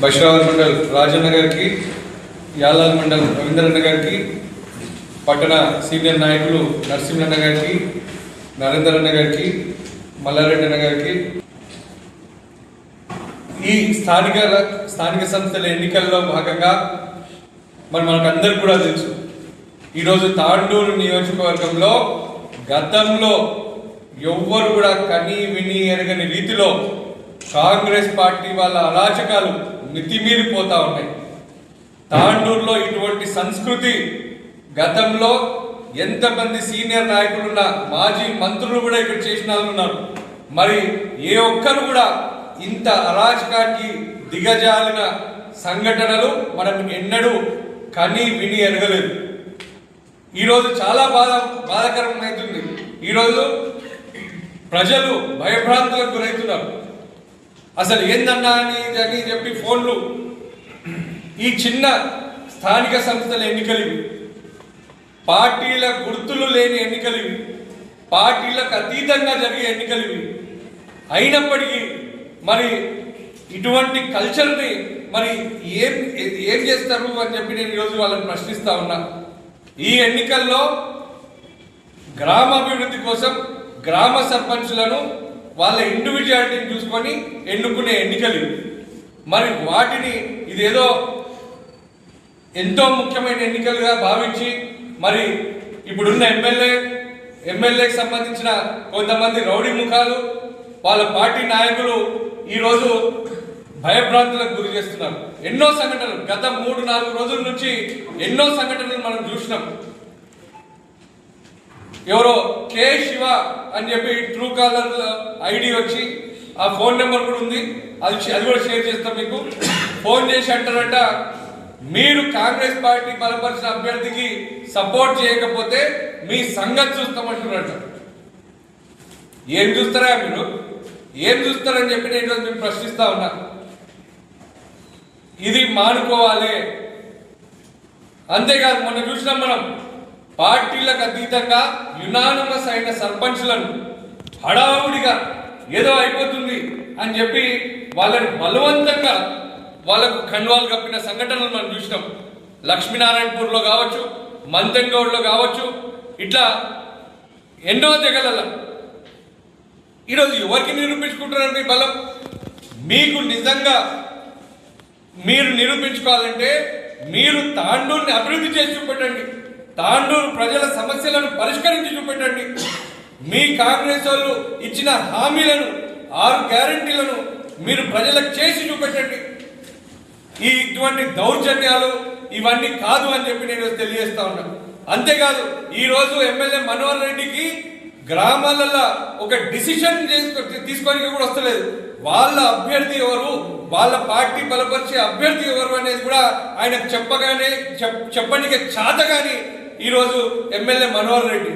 బషీరాబాద్ మండల్ రాజన్న గారికి యాలాల్ మండల్ రవీంద్రన్న గారికి పట్టణ సీనియర్ నాయకులు నరసింహన్న గారికి నరేందరన్న గారికి మల్లారెడ్డి అన్న గారికి ఈ స్థానిక స్థానిక సంస్థల ఎన్నికల్లో భాగంగా మరి మనకందరికి కూడా తెలుసు. ఈరోజు తాండూరు నియోజకవర్గంలో గతంలో ఎవ్వరు కూడా కని విని ఎరగని రీతిలో కాంగ్రెస్ పార్టీ వాళ్ళ అరాచకాలు మితిమీరిపోతా ఉన్నాయి. తాండూరులో ఇటువంటి సంస్కృతి గతంలో ఎంతమంది సీనియర్ నాయకులున్నా మాజీ మంత్రులు కూడా ఇక్కడ చేసిన ఉన్నారు. మరి ఏ ఒక్కరు కూడా ఇంత అరాచకానికి దిగజాలిన సంఘటనలు మనం ఎన్నడూ కని విని ఎరగలేదు. ఈరోజు చాలా బాధ బాధాకరమైతుంది. ఈరోజు ప్రజలు భయభ్రాంతులకు గురవుతున్నారు. అసలు ఏందన్నా అని అని చెప్పి ఫోన్లు. ఈ చిన్న స్థానిక సంస్థల ఎన్నికలు పార్టీల గుర్తులు లేని ఎన్నికలు పార్టీలకు అతీతంగా జరిగే ఎన్నికలు అయినప్పటికీ మరి ఇటువంటి కల్చర్ని మరి ఏం ఏం చేస్తారు అని చెప్పి నేను ఈరోజు వాళ్ళని ప్రశ్నిస్తా ఉన్నా. ఈ ఎన్నికల్లో గ్రామాభివృద్ధి కోసం గ్రామ సర్పంచులను వాళ్ళ ఇండివిజువాలిటీని చూసుకొని ఎన్నుకునే ఎన్నికలు. మరి వాటిని ఇదేదో ఎంతో ముఖ్యమైన ఎన్నికలుగా భావించి మరి ఇప్పుడున్న ఎమ్మెల్యే ఎమ్మెల్యేకి సంబంధించిన కొంతమంది రౌడీ ముఖాలు వాళ్ళ పార్టీ నాయకులు ఈరోజు భయభ్రాంతులకు గురి చేస్తున్నారు. ఎన్నో సంఘటనలు గత మూడు నాలుగు రోజుల నుంచి ఎన్నో సంఘటనలు మనం చూసినాం. ఎవరో కే శివ అని చెప్పి ట్రూ కాలర్ ఐడి వచ్చి ఆ ఫోన్ నెంబర్ కూడా ఉంది. అది అది కూడా షేర్ చేస్తాం మీకు. ఫోన్ చేసి అంటారంట మీరు కాంగ్రెస్ పార్టీ బలపరిచిన అభ్యర్థికి సపోర్ట్ చేయకపోతే మీ సంగతి చూస్తామంటున్నట్టు ఏం చూస్తారా మీరు? ఏం చూస్తారని చెప్పి నేను ఈరోజు మేము ప్రశ్నిస్తా ఉన్నా. ఇది మానుకోవాలి. అంతేకాదు మొన్న చూసినాం మనం పార్టీలకు అతీతంగా యునానమస్ అయిన సర్పంచ్లను హడావుడిగా ఏదో అయిపోతుంది అని చెప్పి వాళ్ళని బలవంతంగా వాళ్ళకు కండువాలు కప్పిన సంఘటనలు మనం చూసినాం. లక్ష్మీనారాయణపూర్లో కావచ్చు మంతెంగౌడ్లో కావచ్చు ఇట్లా ఎన్నో తెగలలా. ఈరోజు ఎవరికి నిరూపించుకుంటున్నారు మీ బలం? మీకు నిజంగా మీరు నిరూపించుకోవాలంటే మీరు తాండూరిని అభివృద్ధి చేసి చూపెట్టండి. తాండూరు ప్రజల సమస్యలను పరిష్కరించి చూపెట్టండి. మీ కాంగ్రెస్ వాళ్ళు ఇచ్చిన హామీలను ఆరు గ్యారంటీలను మీరు ప్రజలకు చేసి చూపెట్టండి. ఈ ఇటువంటి దౌర్జన్యాలు ఇవన్నీ కాదు అని చెప్పి నేను తెలియజేస్తా ఉన్నాను అంతేకాదు ఈరోజు ఎమ్మెల్యే మనోహర్ రెడ్డికి గ్రామాలలో ఒక డిసిషన్ తీసుకోవడానికి కూడా వస్తలేదు. వాళ్ళ అభ్యర్థి ఎవరు వాళ్ళ పార్టీ బలపరిచే అభ్యర్థి ఎవరు అనేది కూడా ఆయనకు చెప్పగానే చెప్ చెప్పడానికి చాతగాని ఈరోజు ఎమ్మెల్యే మనోహర్ రెడ్డి.